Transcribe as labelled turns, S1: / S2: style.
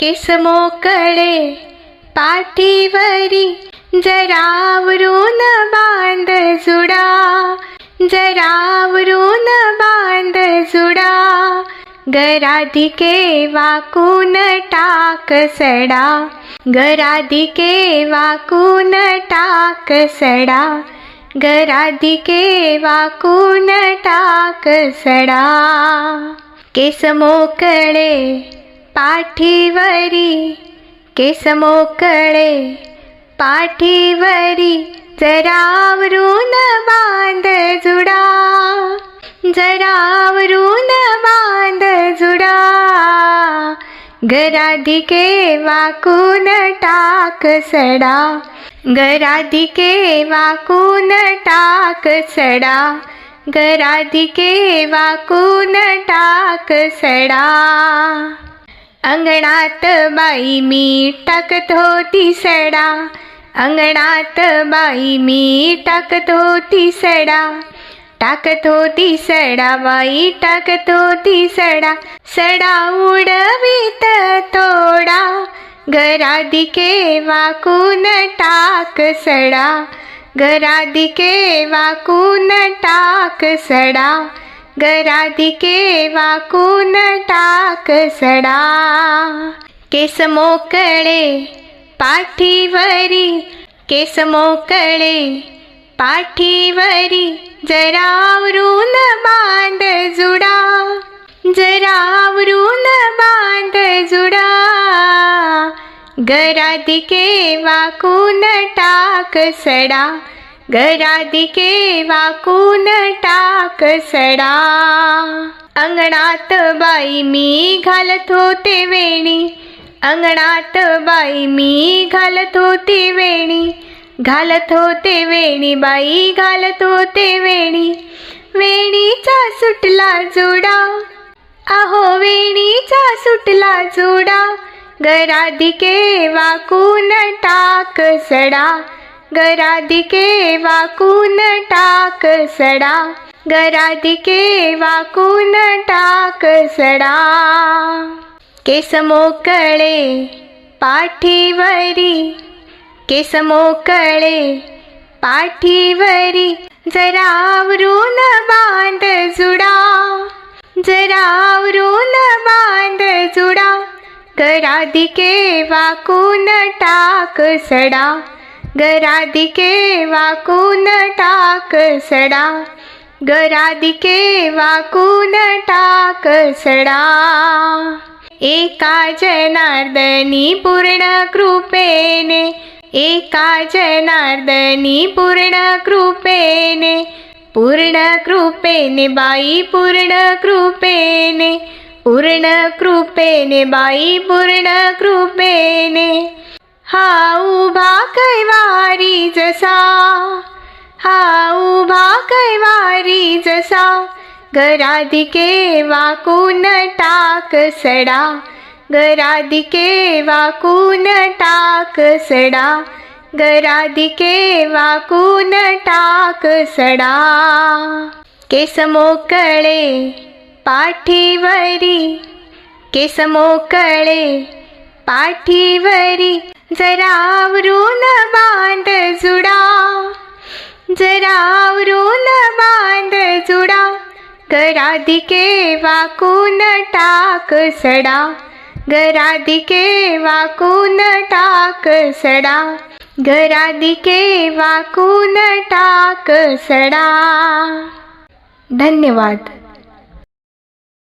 S1: केस मोकळे पाठीवरी जरावरून बांध जुडा जरावरून बांध जुडा. गराधिके वाकून टाक सडा गराधिके वाकून टाक सडा. गराधिके वाकून टाक सडा. केस मोकळे पाठीवरी केस मोकळे पाठीवरी जरावरून बांध जुडा. जरावरून बांध जुडा. गराधिके वाकून टाक सडा. गराधिके वाकून टाक सडा. गराधिके वाकून टाक सडा. अंगणात बाई मी टाकत होती सडा. अंगणात बाई मी टाकत होती सडा. टाकत होती सडा बाई टाकत होती सडा. सडा उडवीत थोडा गराधिके वाकून टाक सडा. गराधिके वाकून टाक सडा. गराधिके वाकून टाक सडा. केस मोकळे पाठीवरी केस मोकळे पाठीवरी जरावरून बांध जुडा. जरावरून बांध जुडा. गराधिके वाकून टाक सडा. गराधिके वाकून टाक सडा. अंगणात बाई मी घालत होते वेणी. अंगणात बाई मी घालत होते वेणी. घालत होते वेणी बाई घालत होते वेणी. वेणीचा सुटला जोडा. अहो वेणीचा सुटला जोडा. गराधिके वाकून टाक सडा. गराधिके वाकून टाक सडा. गराधिके वाकून टाक सडा. केस मोकळे पाठीवरी. केस मोकळे पाठीवरी. जरावरून बांध जुडा. जरावरून बांध जुडा. गराधिके वाकून टाक सडा. गरादिके वाकून टाक सडा. गरादिके वाकून टाक सडा. एका जनार्दनी पूर्ण कृपेने एका जनार्दनी पूर्ण कृपेने पूर्ण कृपेने बाई पूर्ण कृपेने पूर्ण कृपेने बाई पूर्ण कृपेने. हा उभा कैवारी जसा हा उभा कैवारी जसा गराधिके वाकून टाक सडा गराधिके वाकून टाक सडा गराधिके वाकून टाक सडा. केस मोकळे पाठीवरी केस मोकळे पाठीवरी जरावरून बांध जुडा. जरावरून बांध जुडा. गरादिके वाकून टाक सडा. गरादिके वाकून टाक सडा. गराधिके वाकून टाक सडा. धन्यवाद.